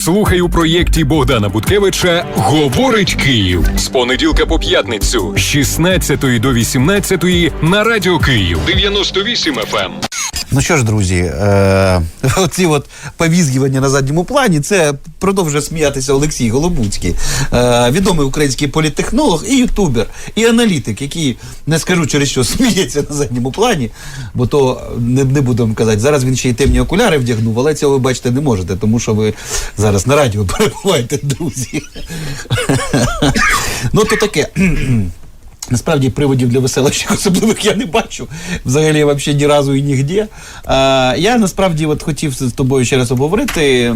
Слухай у проєкті Богдана Буткевича Говорить Київ з понеділка по п'ятницю з 16 до 18 на радіо Київ 98 FM. Ну що ж, друзі, е, оці от повізгування на задньому плані, це продовжує сміятися Олексій Голобуцький, е, відомий український політтехнолог і ютубер, і аналітик, який не скажу через що сміється на задньому плані, бо то не, не вам казати. Зараз він ще й темні окуляри вдягнув, але цього ви бачити не можете, тому що ви зараз на радіо перебуваєте, друзі. ну то таке. Насправді приводів для веселощів особливих я не бачу. Взагалі, взагалі ні разу і нігде. А, я насправді от хотів з тобою ще раз обговорити.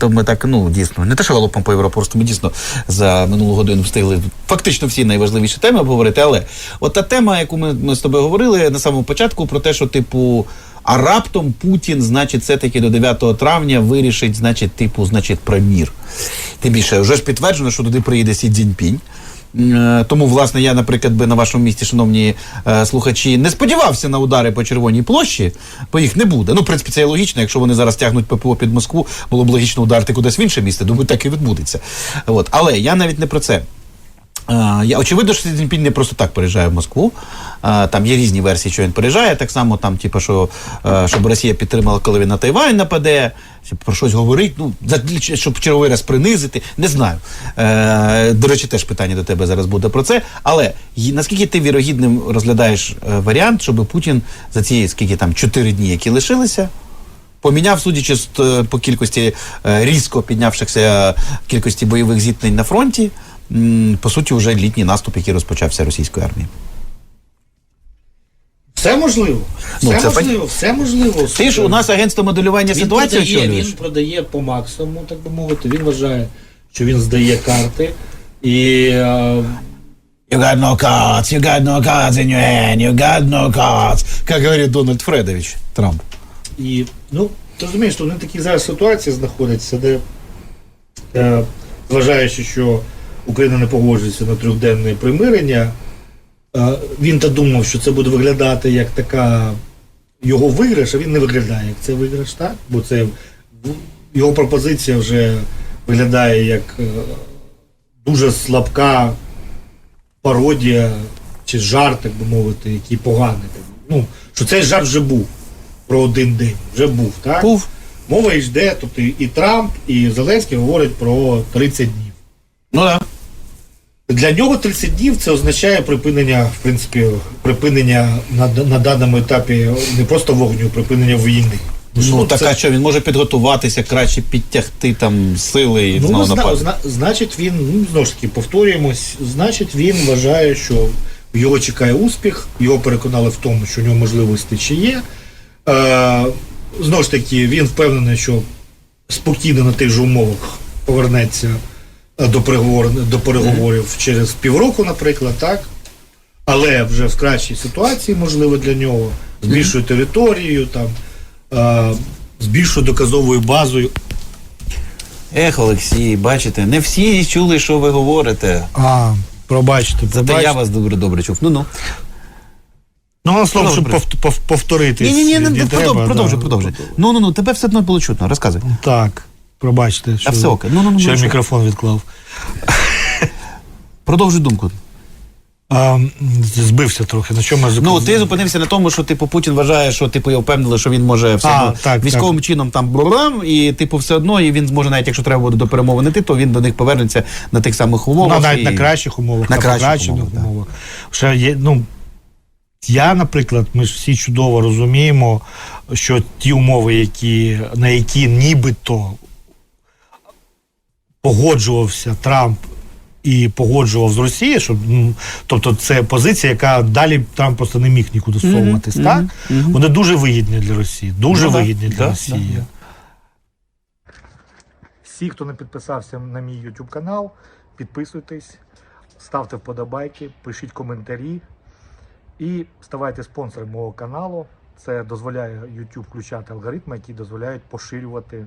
То ми так, ну дійсно, не те, що галопом по Європу, просто ми дійсно за минулу годину встигли фактично всі найважливіші теми обговорити. Але от та тема, яку ми, ми з тобою говорили на самому початку, про те, що типу. А раптом Путін, значить, все-таки до 9 травня вирішить, значить, типу, значить, про мір. Тим більше, вже ж підтверджено, що туди приїде Сі Цзіньпінь. Тому, власне, я, наприклад, би на вашому місці, шановні е, слухачі, не сподівався на удари по Червоній площі, бо їх не буде. Ну, в принципі, це і логічно. Якщо вони зараз тягнуть ППО під Москву, було б логічно ударити кудись в інше місце. Думаю, так і відбудеться. От. Але я навіть не про це. Я очевидно, що Сі Цзіньпінь не просто так переїжджає в Москву. Там є різні версії, що він переїжджає. Так само, там, типу, що щоб Росія підтримала, коли він на Тайвань нападе, щоб про щось говорить, ну щоб черговий раз принизити. Не знаю. Е, До речі, теж питання до тебе зараз буде про це. Але наскільки ти вірогідним розглядаєш е, варіант, щоб Путін за ці скільки там чотири дні, які лишилися, поміняв, судячи е, по кількості різко піднявшихся кількості бойових зіткнень на фронті, по суті, вже літній наступ, який розпочався російської армії. Все можливо. Ну, Все це можливо, все можливо. Ти ж у нас агентство моделювання він ситуації продає, він продає по максимуму, так би мовити. Він вважає, що він здає карти. І е, You got no cards, you got no cards in your hand, you got no cards. Как говорит Дональд Фредович Трамп. І, ну, ти розумієш, що вони такі зараз ситуації знаходяться, де, е, зважаючи, що Україна не погоджується на трьохденне примирення, е, він та думав, що це буде виглядати як така його виграш, а він не виглядає як це виграш, так? Бо це його пропозиція вже виглядає як е, дуже слабка пародія чи жарт, так би мовити, який поганий. Ну, що цей жарт вже був про один день. Вже був, так? Був. Мова йде, тобто і Трамп, і Зеленський говорять про 30 днів. Ну так. Для нього 30 днів це означає припинення, в принципі, припинення на, на даному етапі не просто вогню, припинення війни. Ну, це- так, а що він може підготуватися, краще підтягти там сили і Ну, знову зна, зна, значить, він, ну, знову ж таки, повторюємось, значить, він вважає, що його чекає успіх, його переконали в тому, що у нього можливості ще є. Е, знову ж таки, він впевнений, що спокійно на тих же умовах повернеться до переговорів, до переговорів через півроку, наприклад, так? Але вже в кращій ситуації, можливо, для нього, з більшою територією, там, е, з більшою доказовою базою. Ех, Олексій, бачите, не всі чули, що ви говорите. А, пробачте, Зате я вас добре добре чув. Ну ну. Ну, на слово, щоб Продовжуй. пов- пов- повторитись. Ні, ні, ні, не не треба, продовжуй, продовжуй. Ну ну ну, тебе все одно було чутно. Розказуй. Так, пробачте, що, все окей. Ну, ну, ну, що ну, я мікрофон відклав. Продовжуй думку. А, збився трохи. На чому я Ну, ти зупинився на тому, що типу Путін вважає, що типу його впевнили, що він може все А, так, військовим так. чином там брам, і типу все одно, і він зможе, навіть якщо треба буде до перемовин йти, то він до них повернеться на тих самих умовах. Ну, навіть і... на кращих умовах, На на, кращих умовах, умовах. Ще є, ну, я, наприклад, ми ж всі чудово розуміємо, що ті умови, які, на які нібито погоджувався Трамп і погоджував з Росією, щоб, ну, тобто це позиція, яка далі Трамп просто не міг нікуди совуватись, так? Вони дуже вигідні для Росії. Дуже Ну, да, вигідні для да, Росії. да, да. Всі, хто не підписався на мій YouTube канал, підписуйтесь, ставте вподобайки, пишіть коментарі і ставайте спонсором мого каналу. Це дозволяє YouTube включати алгоритми, які дозволяють поширювати,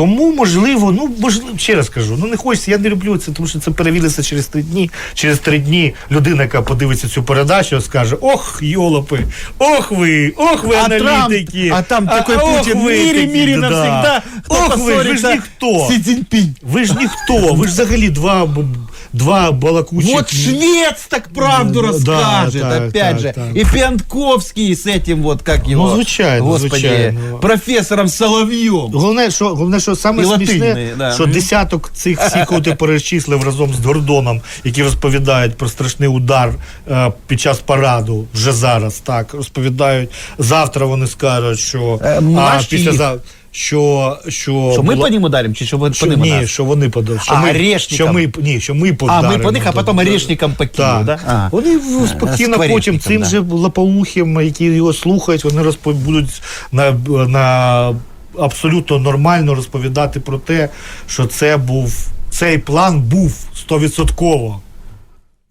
Тому, можливо, ну можливо, ще раз кажу, ну не хочеться, я не люблю це, тому що це перевіриться через три дні. Через три дні людина, яка подивиться цю передачу, скаже: Ох, йолопи, ох ви, ох ви А Трамп, аналітики. а там такой Путін, мірі мірі навсегда. Ох ви, ви ж ніхто. Ви ж ніхто, ви ж взагалі два, два балакучих. Вот швец так правду Да, расскажет, так, опять так, же. так. И Пиантковский с этим вот, как его, Ну, звичайно, господи, звичайно. профессором Соловьем. Головне, що головне, що саме І смішне, латинний, да. що десяток цих всіх, кого ти перечислив разом з Гордоном, які розповідають про страшний удар е, під час параду вже зараз. Так розповідають. Завтра вони скажуть, що Е, а після їх. за що, що, Что, мы була- по ним ударим, чи что вы що, по ним ні, ударим? що вони подали. Що А, ми, орешникам. що ми, ні, що ми А, подаримо. мы по них, а потом Да. орешникам покинем, да? Так. А. Вони в- спокійно скворечникам, потім цим да. же лапоухим, які його слухають, вони розпо... будуть на, на абсолютно нормально розповідати про те, що це був цей план був стовідсотково.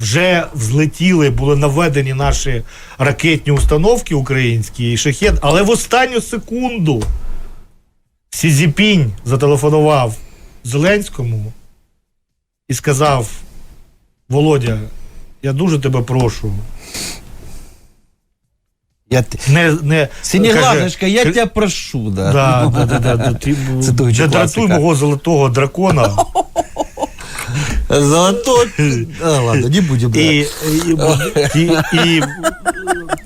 Вже взлетіли, були наведені наші ракетні установки українські і шахет, але в останню секунду Сізіпінь зателефонував Зеленському і сказав: Володя, я дуже тебе прошу. Я, т- Не, не, Синеглазочка, я тебя прошу, да. Да, да, да, да, да, ти, Це дуже не дратуй класика. мого золотого дракона. Золотой. А, ладно, не будем. да. І, і, і, і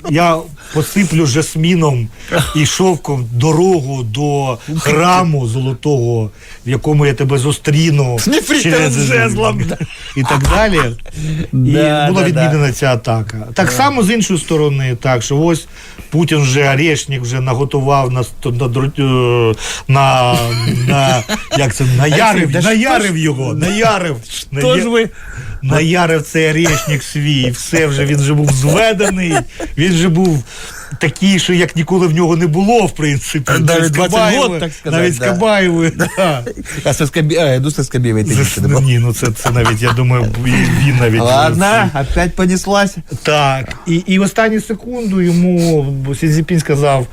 я посиплю жасміном і шовком дорогу до храму золотого, в якому я тебе зустріну. Нефритовим жезлом. І так далі. І Да, була да, відмінена ця атака. Так само з іншої сторони, так що ось Путін вже орешник вже наготував на сто- на, дру- е, на, на як це наярив, наярив його, наярив. Тож ная- ви Наярив цей орешник свій, все вже він вже був зведений, він вже був такий, що як ніколи в нього не було, в принципі. Навіть Навіть 20 Кабаєвою- год, так сказати, Навіть з да. Кабаєвою, да. А Скобі... А, ну ти не було. ні, ну це, це навіть, я думаю, він навіть. Ладно, опять понеслась. Так. І, і в останню секунду йому Сінзіпін сказав: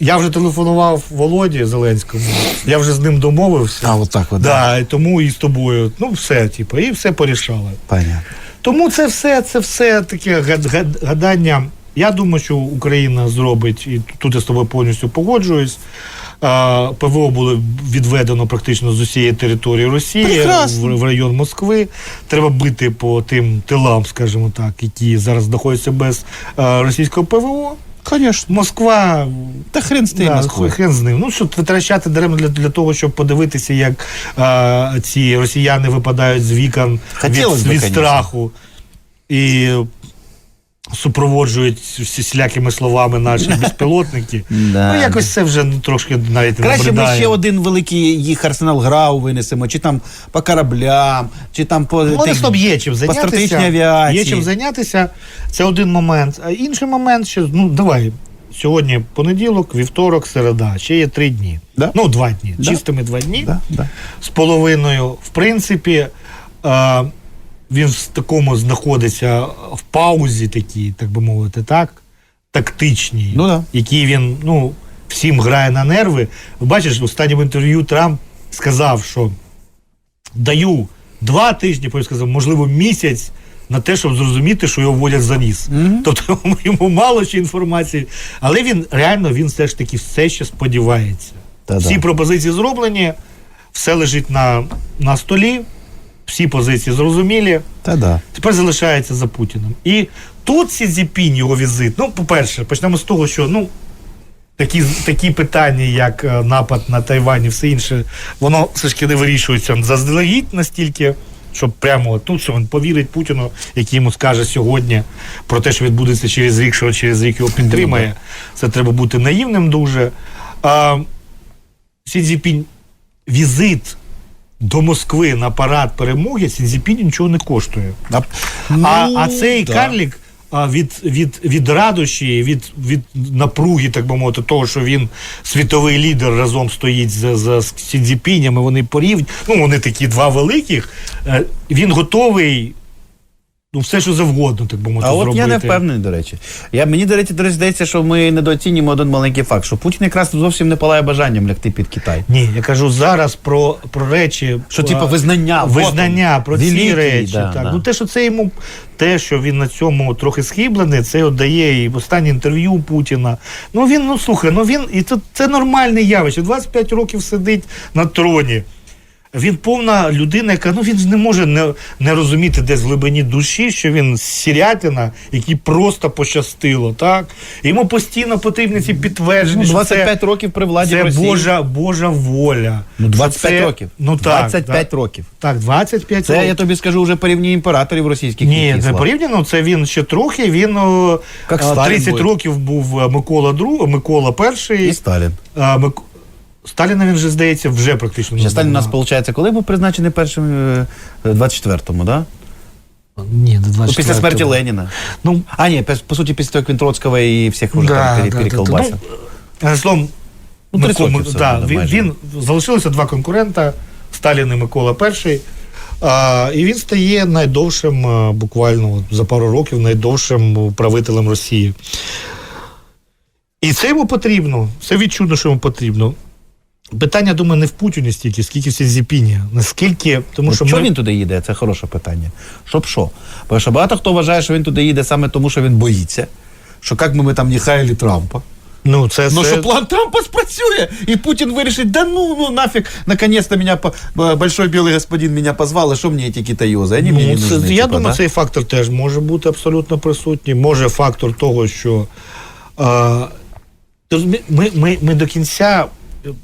я вже телефонував Володі Зеленському, я вже з ним домовився. А, от так от, Да, і тому і з тобою. Ну, все, типу, і все порішали. Понятно. Тому це все, це все таке гад- гад- гадання. Я думаю, що Україна зробить, і тут я з тобою повністю погоджуюсь. ПВО було відведено практично з усієї території Росії Прекрасно. в, в район Москви. Треба бити по тим тилам, скажімо так, які зараз знаходяться без російського ПВО. Конечно. Москва Та хрен з тим, Да, хрен з ним. Ну, що витрачати даремно для, для того, щоб подивитися, як а, ці росіяни випадають з вікон Хотілось від, би, від страху і супроводжують всілякими словами наші безпілотники. Да, ну, якось це вже ну, трошки навіть не Краще ми набридає. ще один великий їх арсенал грау винесемо, чи там по кораблям, чи там по Ну, тих- стоп, є чим зайнятися. стратегічній авіації. Є чим зайнятися. Це один момент. А інший момент, що ну давай. Сьогодні понеділок, вівторок, середа. Ще є три дні. Да. Ну, два дні. Да. Чистими два дні. Да, да. з половиною. В принципі, е, він в такому знаходиться в паузі, такій, так би мовити, так? Тактичній, Ну да. який він ну, всім грає на нерви. Бачиш, в останньому інтерв'ю Трамп сказав, що даю два тижні, потім сказав, можливо, місяць. На те, щоб зрозуміти, що його вводять за ніс. Тобто йому мало ще інформації, але він реально він все ж таки все ще сподівається. Та-да. Всі пропозиції зроблені, все лежить на, на столі, всі позиції зрозумілі. Та да. Тепер залишається за Путіним. І тут Сі Цзіпінь, його візит. Ну, по-перше, почнемо з того, що ну, такі, такі питання, як е, напад на Тайвань і все інше, воно все ж таки не вирішується заздалегідь настільки, щоб прямо тут, що він повірить Путіну, який йому скаже сьогодні про те, що відбудеться через рік, що через рік його підтримає. Це треба бути наївним дуже. А, Сі Цзіпінь візит до Москви на парад перемоги Сінзіпіні нічого не коштує. А, ну, а цей да. карлік а, від, від, від радощі, від, від напруги, так би мовити, того, що він світовий лідер разом стоїть за, за Сінзіпінями, вони порівні. Ну, вони такі два великих. е, Він готовий ну, все, що завгодно, так би мовити, А от зробити. я не впевнений, до речі. Я, мені, до речі, здається, що ми недооцінюємо один маленький факт, що Путін якраз зовсім не палає бажанням лягти під Китай. Ні, я кажу зараз про, про речі. Що, типу, визнання, Визнання вот про он, ці речі. да, так. да. Ну те, що це йому, те, що він на цьому трохи схиблений, це от дає і останнє інтерв'ю Путіна. Ну він, ну слухай, ну він, і це, це нормальне явище. 25 років сидить на троні. Він повна людина, яка ну він не може не, не розуміти десь в глибині душі, що він сірятина, який просто пощастило, так? Йому постійно потрібні ці підтвердження. Ну, що 25 це, років при владі це Росії. Божа, Божа воля. Ну, 25 Це- років. Ну так. 25 да. років. Так, 25 Це, років. я тобі скажу, вже порівнює імператорів російських. Ні, не порівняно, це він ще трохи. Він о, Як 30 буде. років був е, Микола II, Микола І І. Сталін. А, Мик... Сталіна він вже здається вже практично. Ще не Сталін у нас, виходить, коли був призначений першим е, е, 24-му, да? Ні, до Ну, 24 після смерті Леніна. Ну, А, ні, по, по суті, після того, як він Троцького і всіх уже да, там пере- да, да, переколбасив. да. Ну, словом, Ну, 30 Микола- років все да, одно, він, майже. він залишилося два конкурента: Сталін і Микола І. А, і він стає найдовшим, а, буквально от за пару років, найдовшим правителем Росії. І це йому потрібно. Це відчутно, що йому потрібно. Питання, думаю, не в Путіні стільки, скільки в Сізіпіні. Наскільки, тому От що чого ми... він туди їде? Це хороше питання. Щоб що? Бо що багато хто вважає, що він туди їде саме тому, що він боїться. Що як би ми там не хаяли Трампа. Ну, це, Ну це... що план Трампа спрацює, і Путін вирішить, да ну, ну нафиг, наконец-то меня, по- б- большой белый господин меня позвал, и что мне эти китаёзы, они мне не Ну, це, нужны. я типа, думаю, да? цей фактор теж може бути абсолютно присутній. Може фактор того, що а, ти розумі- ми, ми, ми до кінця е,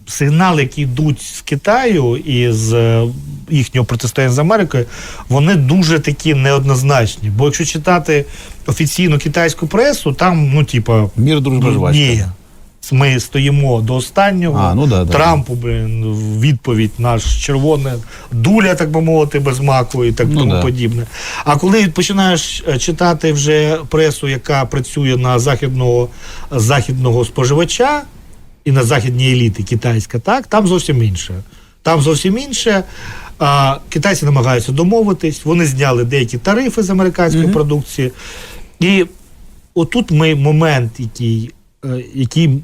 сигнали, які йдуть з Китаю і з е, їхнього протистояння з Америкою, вони дуже такі неоднозначні. Бо якщо читати офіційну китайську пресу, там, ну, типа, Мир, дружба, ну, жвачка. ні. Ми стоїмо до останнього. А, ну да, да. Трампу, блин, відповідь наш червоне дуля, так би мовити, без маку і так Ну тому да. подібне. А коли починаєш е, читати вже пресу, яка працює на західного, західного споживача і на західній еліти китайська, так, там зовсім інше. Там зовсім інше. А, китайці намагаються домовитись, вони зняли деякі тарифи з американської продукції. І отут ми момент, який, е, який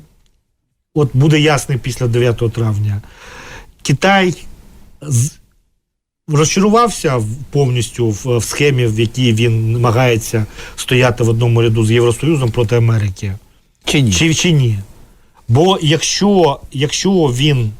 от буде ясний після 9 травня. Китай з... розчарувався повністю в, в схемі, в якій він намагається стояти в одному ряду з Євросоюзом проти Америки. Чи ні? Чи, чи ні? Бо якщо, якщо він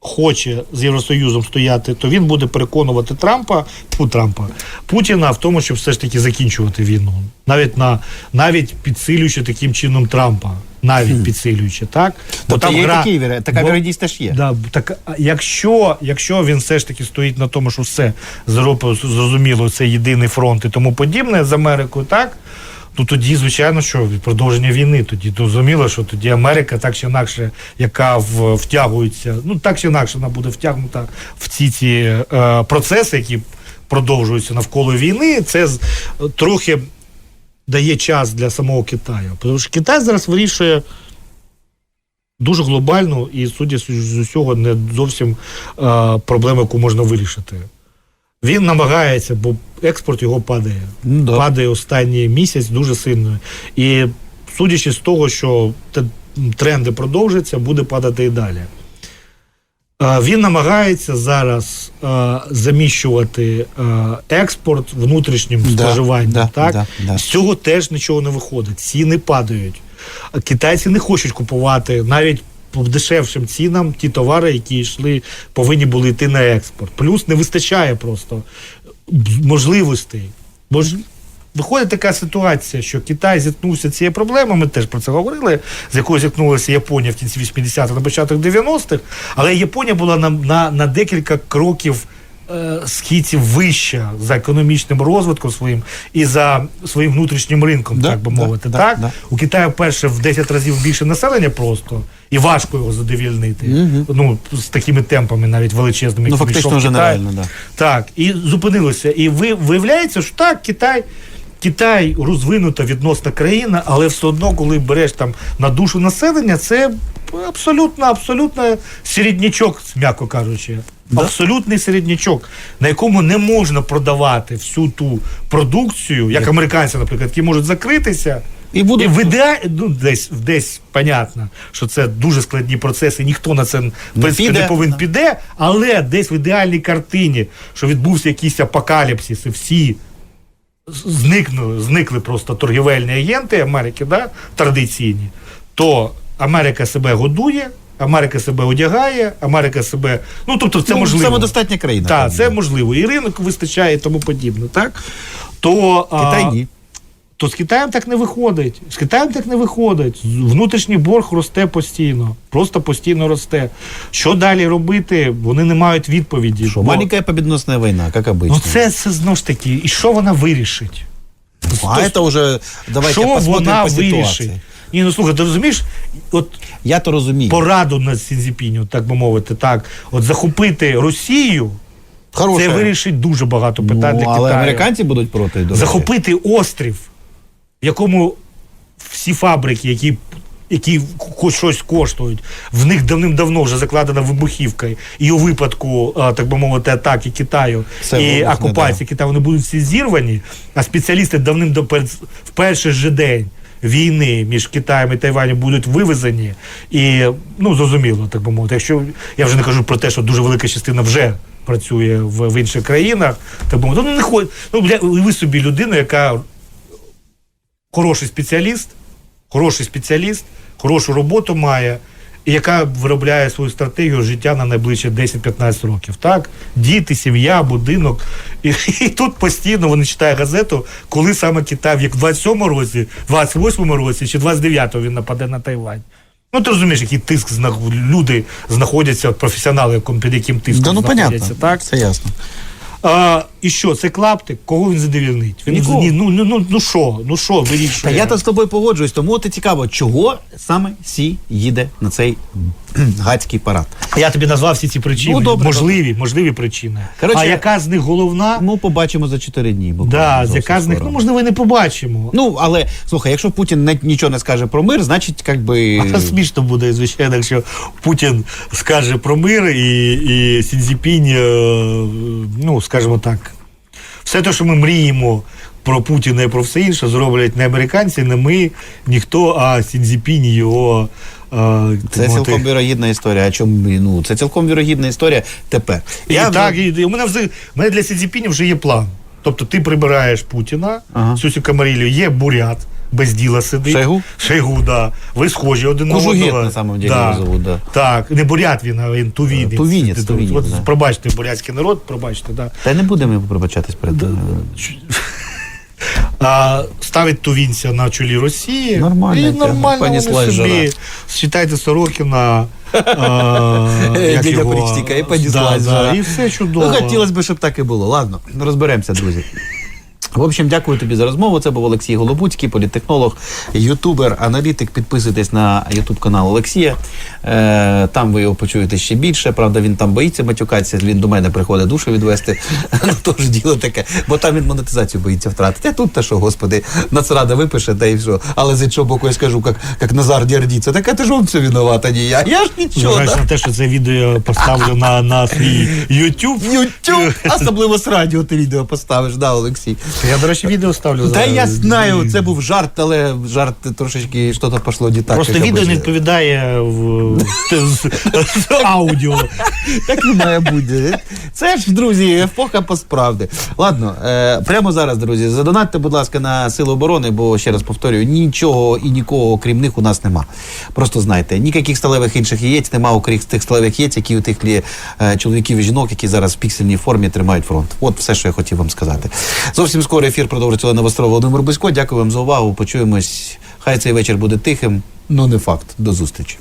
хоче з Євросоюзом стояти, то він буде переконувати Трампа, тьфу, Трампа Путіна в тому, щоб все ж таки закінчувати війну. Навіть на навіть підсилюючи таким чином Трампа. Навіть підсилюючи, так? Тобто є такі, віра- така бо- вірогідність теж є. Да, так, якщо, якщо він все ж таки стоїть на тому, що все зрозуміло, це єдиний фронт і тому подібне з Америкою, так? Ну тоді, звичайно, що продовження війни. Тоді зрозуміло, що тоді Америка так чи інакше, яка втягується, ну так чи інакше вона буде втягнута в ці ці е, процеси, які продовжуються навколо війни. Це трохи дає час для самого Китаю. Тому що Китай зараз вирішує дуже глобальну і, судя з з усього, не зовсім е, проблему, яку можна вирішити. Він намагається, бо експорт його падає. Ну, да. Падає останній місяць дуже сильно. І судячи з того, що тренди продовжаться, буде падати і далі. Е, Він намагається зараз е, заміщувати е, експорт внутрішнім Да, споживанням. да, так? да, да. З цього теж нічого не виходить. Ціни падають. Китайці не хочуть купувати навіть дешевшим цінам ті товари, які йшли, повинні були йти на експорт. Плюс не вистачає просто можливостей. Бо ж виходить така ситуація, що Китай зіткнувся цією проблемою, ми теж про це говорили, з якою зіткнулася Японія в кінці 80-х, на початок 90-х, але Японія була на, на, на декілька кроків е, східців вища за економічним розвитком своїм і за своїм внутрішнім ринком, Да, так би мовити. да, так? да. У Китаю перше в 10 разів більше населення просто, і важко його задовільнити. Ну, з такими темпами навіть величезними, Ну, фактично, вже нереально, да. Так, і зупинилося. І ви, виявляється, що так, Китай. Китай розвинута відносна країна, але все одно, коли береш там на душу населення, це абсолютно, абсолютно середнячок, м'яко кажучи. Абсолютний середнячок, на якому не можна продавати всю ту продукцію, як американці, наприклад, які можуть закритися. І будуть- в ідеалі, ну, десь, десь понятно, що це дуже складні процеси, ніхто на це в принципі, піде, не повинен піде, але десь в ідеальній картині, що відбувся якийсь апокаліпсис, і всі зникнули, зникли просто торгівельні агенти Америки, да, традиційні, то Америка себе годує, Америка себе одягає, Америка себе. Ну, тобто, це Ну, можливо. самодостатня країна, Так, це можливо. І ринок вистачає і тому подібне. Так? То, Китай ні. То з Китаєм так не виходить. З Китаєм так не виходить. Внутрішній борг росте постійно. Просто постійно росте. Що далі робити? Вони не мають відповіді. Что, Бо- маленькая победоносная война, как обычно. Ну це, це знову ж таки, і що вона вирішить? а это уже, давайте що посмотрим вона по вирішить? Ні, ну слухай, ти розумієш, от Я то розумію. пораду на Сінзіпіню, так би мовити, так, от захопити Росію, Хороше. це вирішить дуже багато питань ну, для але Китаю. американці будуть проти. до захопити острів, в якому всі фабрики, які, які ко- щось коштують, в них давним-давно вже закладена вибухівка. І у випадку, так би мовити, атаки Китаю Все і окупації Китаю, вони будуть всі зірвані, а спеціалісти давним до в перший же день. Війни між Китаєм і Тайванем будуть вивезені, і ну зрозуміло, так би мовити. Якщо я вже не кажу про те, що дуже велика частина вже працює в, в інших країнах, так би мовити, ну не ход... ну бля, уяви собі людину, яка хороший спеціаліст, хороший спеціаліст, хорошу роботу має, яка виробляє свою стратегію життя на найближчі 10-15 років. Так? Діти, сім'я, будинок. І, і тут постійно вони читають газету, коли саме Китай, як в 27-му році, 28-му році чи 29-му він нападе на Тайвань. Ну, ти розумієш, який тиск люди знаходяться, професіонали, під яким тиском Да, ну знаходяться. понятно. Так? Це ясно. А, і що, це клаптик? Кого він задовільнить? Він Нікого. ні, ну, ну, ну, ну що, ну що, Та вирішує? я то з тобою погоджуюсь, тому і цікаво, чого саме Сі їде на цей гадський парад. Я тобі назвав всі ці причини. Ну, добре, можливі, можливі причини. Коротше, а яка з них головна? Ну, побачимо за 4 дні. буквально, да, зовсім яка з них, скоро. ну можливо, і не побачимо. Ну, але слухай, якщо Путін не, нічого не скаже про мир, значить, як би. А смішно буде, звичайно, якщо Путін скаже про мир і, і Сінзіпінь, е, ну, скажімо так, все те, що ми мріємо про Путіна і про все інше, зроблять не американці, не ми, ніхто, а Сінзіпінь його. е, Це цілком вірогідна історія. А чому ну це цілком вірогідна історія тепер. І Я так, вже- і, і у мене вже у мене для Сідзіпіні вже є план. Тобто ти прибираєш Путіна, Ага. Сюсю Камарілію, є бурят, без діла сидить. Шойгу? Шойгу, да. Ви схожі один на одного. на самом деле, да. його зовут, да. Так, не бурят він, а він тувінець. Е, тувінець, тувінець, От, да. Пробачте, бурятський народ, пробачте, да. Та не будемо пробачатись перед. е, А, ставить тувінця на чолі Росії. Нормально, І нормально Понеслась вони собі. жара. Считайте Сорокіна. як Дядя його, і понеслась да, да, І все чудово. Ну, хотілося б, щоб так і було. Ладно, розберемося, друзі. В общем, дякую тобі за розмову. Це був Олексій Голобуцький, політтехнолог, ютубер, аналітик. Підписуйтесь на ютуб канал Олексія. Е, там ви його почуєте ще більше. Правда, він там боїться матюкатися. Він до мене приходить душу відвести. Ну, Тож діло таке. Бо там він монетизацію боїться втратити. А тут та що, господи, нацрада випише, та і що. Але з іншого боку, я скажу, як, як Назар Дярдіться. Так а ти ж он все винуват, а не я. Я ж нічого. Зважаючи на те, що це відео поставлю на, на свій YouTube. Ютуб, особливо з радіо ти відео поставиш, да, Олексій. Я, до речі, відео ставлю. Та я знаю, це був жарт, але жарт трошечки щось пішло не так. Просто як відео не обично. відповідає в, з, з аудіо. Так і має бути. Це ж, друзі, епоха посправди. Ладно, е, прямо зараз, друзі, задонатьте, будь ласка, на Сили оборони, бо ще раз повторюю, нічого і нікого, крім них, у нас нема. Просто знайте, ніяких сталевих інших яєць нема, окрім тих сталевих яєць, які у тих лі, е, чоловіків і жінок, які зараз в піксельній формі тримають фронт. От все, що я хотів вам сказати. Зовсім скоро ефір продовжить Олена Вострова Володимир Бузько. Дякую вам за увагу. Почуємось. Хай цей вечір буде тихим, ну не факт. До зустрічі.